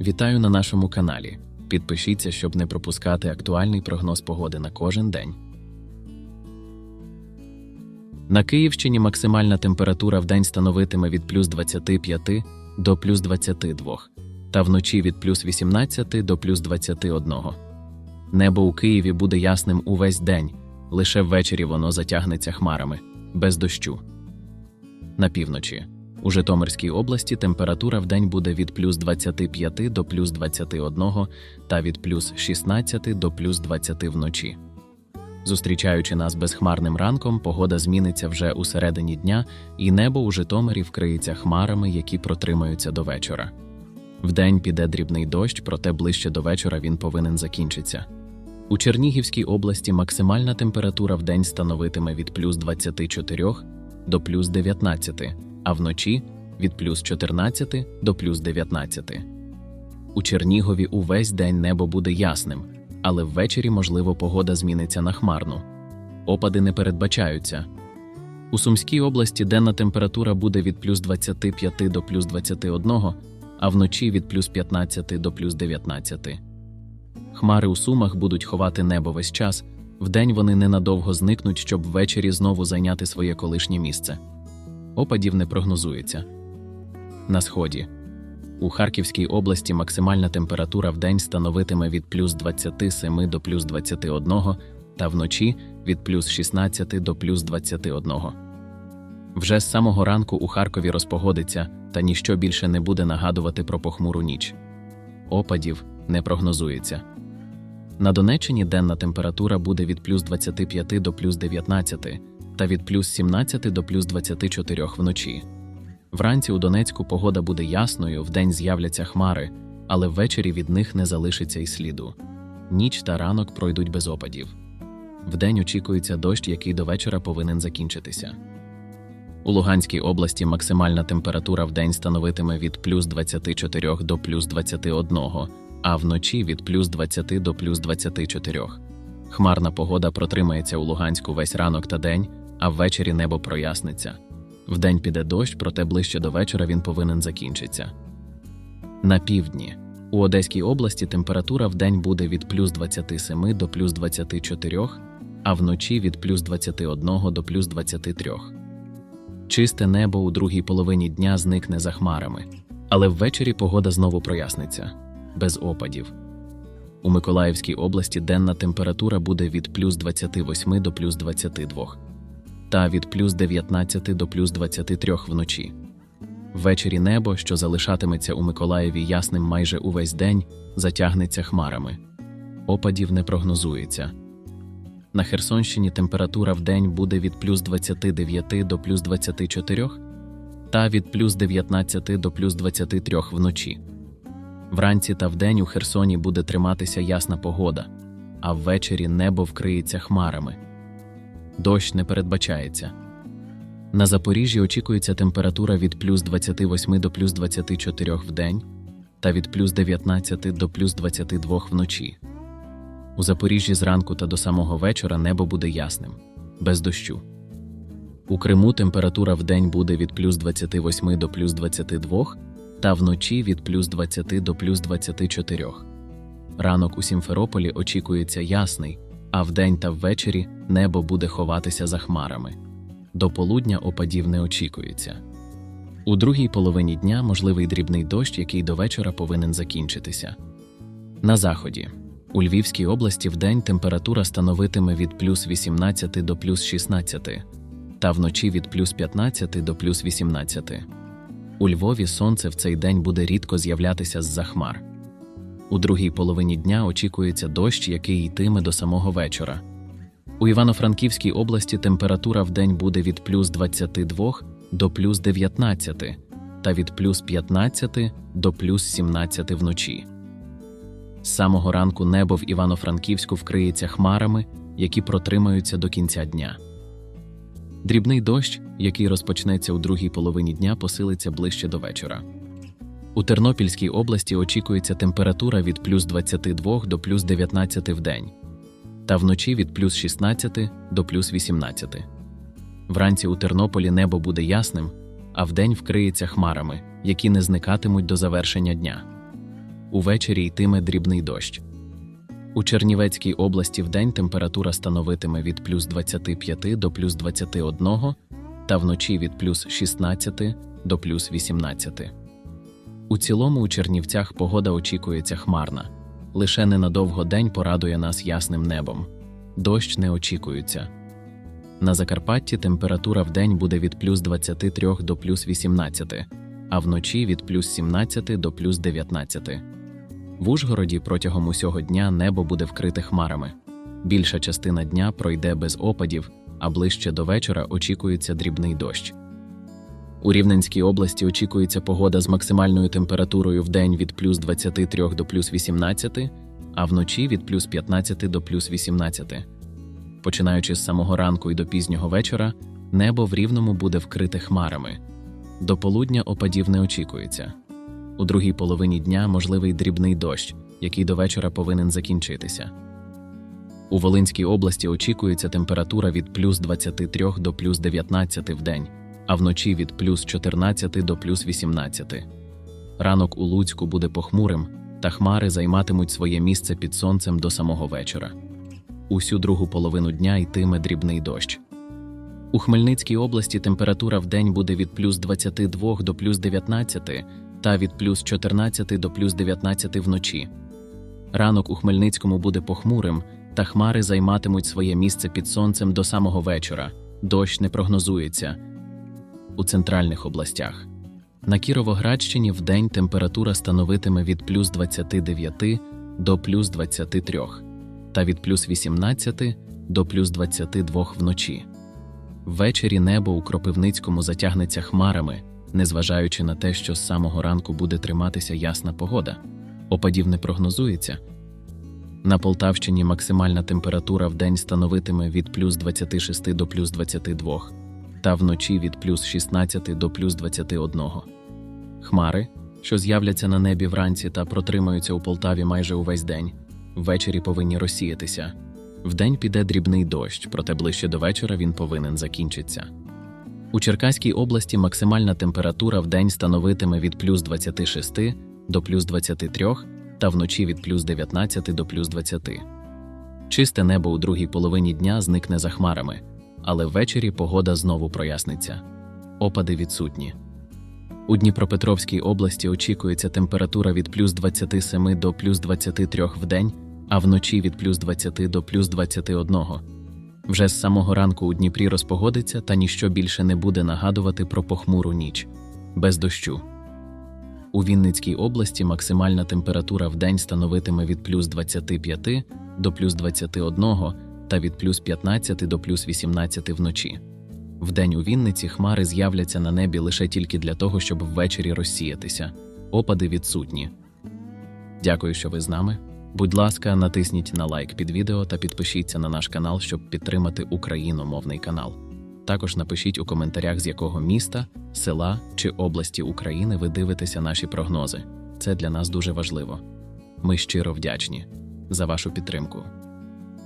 Вітаю на нашому каналі. Підпишіться, щоб не пропускати актуальний прогноз погоди на кожен день. На Київщині максимальна температура в день становитиме від плюс 25 до плюс 22, та вночі від плюс 18 до плюс 21. Небо у Києві буде ясним увесь день, лише ввечері воно затягнеться хмарами, без дощу. На півночі. У Житомирській області температура в день буде від плюс 25 до плюс 21 та від плюс 16 до плюс 20 вночі. Зустрічаючи нас безхмарним ранком, погода зміниться вже у середині дня, і небо у Житомирі вкриється хмарами, які протримаються до вечора. Вдень піде дрібний дощ, проте ближче до вечора він повинен закінчитися. У Чернігівській області максимальна температура в день становитиме від плюс 24 до плюс 19, а вночі від плюс 14 до плюс 19. У Чернігові увесь день небо буде ясним, але ввечері, можливо, погода зміниться на хмарну. Опади не передбачаються. У Сумській області денна температура буде від плюс 25 до плюс 21, а вночі від плюс 15 до плюс 19. Хмари у Сумах будуть ховати небо весь час, вдень вони ненадовго зникнуть, щоб ввечері знову зайняти своє колишнє місце. Опадів не прогнозується. На сході. У Харківській області максимальна температура в день становитиме від плюс 27 до плюс 21 та вночі від плюс 16 до плюс 21. Вже з самого ранку у Харкові розпогодиться, та ніщо більше не буде нагадувати про похмуру ніч. Опадів не прогнозується. На Донеччині денна температура буде від плюс 25 до плюс 19 та від плюс 17 до плюс 24 вночі. Вранці у Донецьку погода буде ясною, вдень з'являться хмари, але ввечері від них не залишиться й сліду. Ніч та ранок пройдуть без опадів. Вдень очікується дощ, який до вечора повинен закінчитися. У Луганській області максимальна температура в день становитиме від плюс 24 до плюс 21, а вночі від плюс 20 до плюс 24. Хмарна погода протримається у Луганську весь ранок та день, а ввечері небо проясниться. Вдень піде дощ, проте ближче до вечора він повинен закінчитися. На півдні. У Одеській області температура вдень буде від плюс 27 до плюс 24, а вночі від плюс 21 до плюс 23. Чисте небо у другій половині дня зникне за хмарами, але ввечері погода знову проясниться без опадів. У Миколаївській області денна температура буде від плюс 28 до плюс 22 та від плюс 19 до плюс 23 вночі. Ввечері небо, що залишатиметься у Миколаєві ясним майже увесь день, затягнеться хмарами. Опадів не прогнозується. На Херсонщині температура в день буде від плюс 29 до плюс 24 та від плюс 19 до плюс 23 вночі. Вранці та вдень у Херсоні буде триматися ясна погода, а ввечері небо вкриється хмарами. Дощ не передбачається. На Запоріжжі очікується температура від плюс 28 до плюс 24 в день та від плюс 19 до плюс 22 вночі. У Запоріжжі зранку та до самого вечора небо буде ясним, без дощу. У Криму температура в день буде від плюс 28 до плюс 22 та вночі від плюс 20 до плюс 24. Ранок у Сімферополі очікується ясний, а вдень та ввечері небо буде ховатися за хмарами. До полудня опадів не очікується. У другій половині дня можливий дрібний дощ, який до вечора повинен закінчитися. На заході. У Львівській області вдень температура становитиме від плюс 18 до плюс 16, та вночі від плюс 15 до плюс 18. У Львові сонце в цей день буде рідко з'являтися з-за хмар. У другій половині дня очікується дощ, який йтиме до самого вечора. У Івано-Франківській області температура в день буде від плюс 22 до плюс 19 та від плюс 15 до плюс 17 вночі. З самого ранку небо в Івано-Франківську вкриється хмарами, які протримаються до кінця дня. Дрібний дощ, який розпочнеться у другій половині дня, посилиться ближче до вечора. У Тернопільській області очікується температура від плюс 22 до плюс 19 в день, та вночі від плюс 16 до плюс 18. Вранці у Тернополі небо буде ясним, а вдень вкриється хмарами, які не зникатимуть до завершення дня. Увечері йтиме дрібний дощ. У Чернівецькій області вдень температура становитиме від плюс 25 до плюс 21 та вночі від плюс 16 до плюс 18. У цілому у Чернівцях погода очікується хмарна. Лише ненадовго день порадує нас ясним небом. Дощ не очікується. На Закарпатті температура вдень буде від плюс 23 до плюс 18, а вночі від плюс 17 до плюс 19. В Ужгороді протягом усього дня небо буде вкрите хмарами. Більша частина дня пройде без опадів, а ближче до вечора очікується дрібний дощ. У Рівненській області очікується погода з максимальною температурою в день від плюс 23 до плюс 18, а вночі від плюс 15 до плюс 18. Починаючи з самого ранку і до пізнього вечора, небо в рівному буде вкрите хмарами. До полудня опадів не очікується. У другій половині дня можливий дрібний дощ, який до вечора повинен закінчитися. У Волинській області очікується температура від плюс 23 до плюс 19 в день, а вночі від плюс 14 до плюс 18. Ранок у Луцьку буде похмурим, та хмари займатимуть своє місце під сонцем до самого вечора. Усю другу половину дня йтиме дрібний дощ. У Хмельницькій області температура в день буде від плюс 22 до плюс 19 та від плюс 14 до плюс 19 вночі. Ранок у Хмельницькому буде похмурим, та хмари займатимуть своє місце під сонцем до самого вечора. Дощ не прогнозується. У центральних областях. На Кіровоградщині вдень температура становитиме від плюс 29 до плюс 23 та від плюс 18 до плюс 22 вночі. Ввечері небо у Кропивницькому затягнеться хмарами, незважаючи на те, що з самого ранку буде триматися ясна погода. Опадів не прогнозується. На Полтавщині максимальна температура в день становитиме від плюс 26 до плюс 22, та вночі від плюс 16 до плюс 21. Хмари, що з'являться на небі вранці та протримаються у Полтаві майже увесь день, ввечері повинні розсіятися. Вдень піде дрібний дощ, проте ближче до вечора він повинен закінчитися. У Черкаській області максимальна температура в день становитиме від плюс 26 до плюс 23 та вночі від плюс 19 до плюс 20. Чисте небо у другій половині дня зникне за хмарами, але ввечері погода знову проясниться. Опади відсутні. У Дніпропетровській області очікується температура від плюс 27 до плюс 23 в день, а вночі від плюс 20 до плюс 21. Вже з самого ранку у Дніпрі розпогодиться, та ніщо більше не буде нагадувати про похмуру ніч без дощу. У Вінницькій області максимальна температура в день становитиме від плюс 25 до плюс 21 та від плюс 15 до плюс 18 вночі. Вдень у Вінниці хмари з'являться на небі лише тільки для того, щоб ввечері розсіятися. Опади відсутні. Дякую, що ви з нами. Будь ласка, натисніть на лайк під відео та підпишіться на наш канал, щоб підтримати україномовний канал. Також напишіть у коментарях, з якого міста, села чи області України ви дивитеся наші прогнози. Це для нас дуже важливо. Ми щиро вдячні за вашу підтримку.